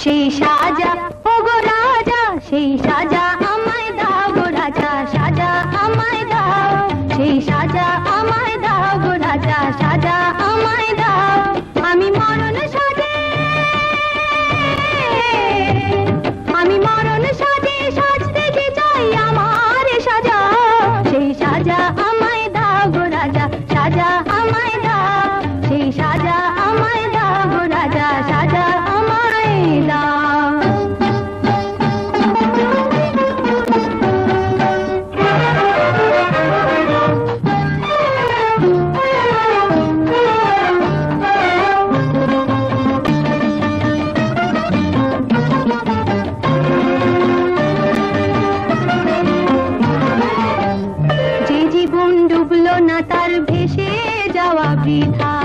সেই সাজা ওগো রাজা সেই সাজা। ডুবলো না তার ভেসে যাওয়া বৃথা।